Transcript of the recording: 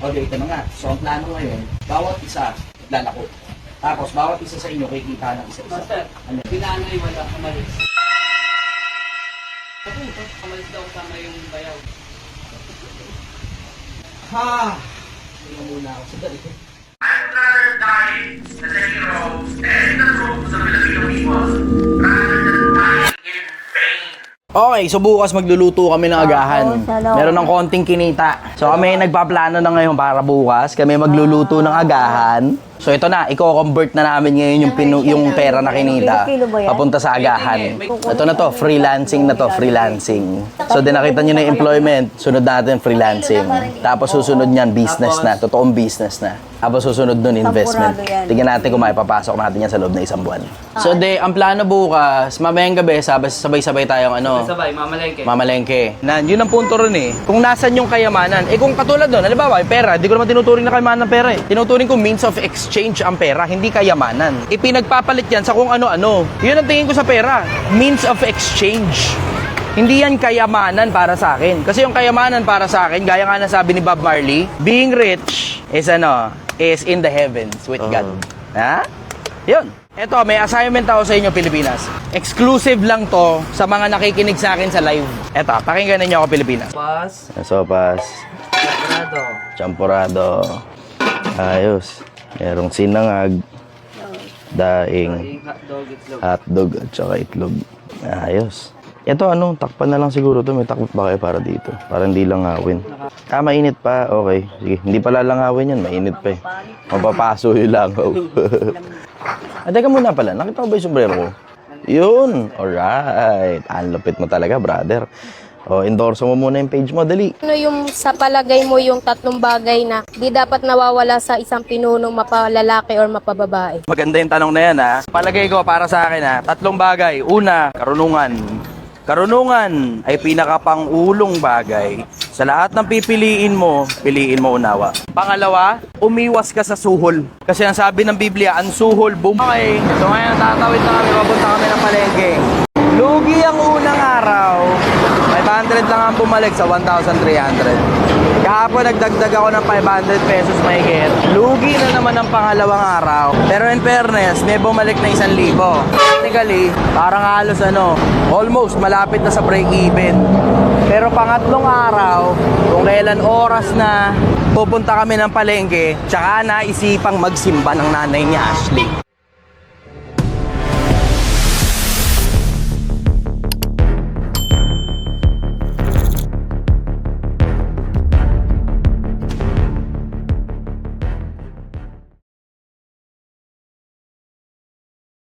Okay, ito na nga. So, ang plano ngayon, bawat isa lalako. Tapos, bawat isa sa inyo kikita ng isa-isa. Master, Ano? pinanoy wala kamalis. Ako, kamalis daw kasama yung bayaw. Ha! Tingnan muna ako sa dali. Okay, so bukas magluluto kami ng agahan. Oo, salamat. Meron ng konting kinita. So kami nagpaplano na ngayon para bukas. Kami magluluto ng agahan. So ito na, i-convert na namin ngayon yung, pinu- yung pera na kinita papunta sa agahan. Ito na to, freelancing na to, freelancing. So din nakita nyo na yung employment, sunod natin freelancing. Tapos susunod niyan, business na, totoong business na. Tapos susunod nun, investment. Tingnan natin kung maipapasok natin yan sa loob ng isang buwan. So de, ang plano bukas, mamayang gabi, sabay- sabay-sabay tayong ano, Sabay, mamalengke. mamalengke. Na, yun ang punto rin eh. Kung nasan yung kayamanan, eh kung katulad doon, halimbawa, yung pera, hindi ko naman tinuturing na kayamanan ng pera eh. Tinuturing ko means of exchange ang pera, hindi kayamanan. Ipinagpapalit yan sa kung ano-ano. Yun ang tingin ko sa pera, means of exchange. Hindi yan kayamanan para sa akin. Kasi yung kayamanan para sa akin, gaya nga na sabi ni Bob Marley, being rich is ano, is in the heavens with God. Ha? Yun. Eto, may assignment ako sa inyo, Pilipinas. Exclusive lang to sa mga nakikinig sa akin sa live. Eto, pakinggan ninyo ako, Pilipinas. Pas, Sopas, sagrado. champurado, ayos. Merong sinangag, daing, hotdog, at saka itlog. Ayos. Ito ano, takpan na lang siguro to. May takpat ba kayo para dito? Para hindi lang ngawin. Ah, mainit pa. Okay. Sige, hindi pala lang ngawin yan. Mainit pa eh. Mapapaso yung langaw. ah, teka muna pala. Nakita ko ba yung sombrero ko? Yun. Alright. Ang lupit mo talaga, brother. O, endorso mo muna yung page mo. Dali. Ano yung sa palagay mo yung tatlong bagay na di dapat nawawala sa isang pinunong mapalalaki or mapababae? Maganda yung tanong na yan ha. Palagay ko para sa akin ha, tatlong bagay. Una, karunungan. Karunungan ay pinakapangulong bagay. Sa lahat ng pipiliin mo, piliin mo unawa. Pangalawa, umiwas ka sa suhol. Kasi ang sabi ng Biblia, ang suhol, boom. Okay, so ngayon tatawid na kami, papunta kami ng palengke. Lugi ang araw, 500 lang ang bumalik sa 1,300. Kahapon nagdagdag ako ng 500 pesos mahigit. Lugi na naman ang pangalawang araw. Pero in fairness, may bumalik na 1,000. Technically, parang halos ano, almost malapit na sa break-even. Pero pangatlong araw, kung kailan oras na pupunta kami ng palengke, tsaka naisipang magsimba ng nanay ni Ashley.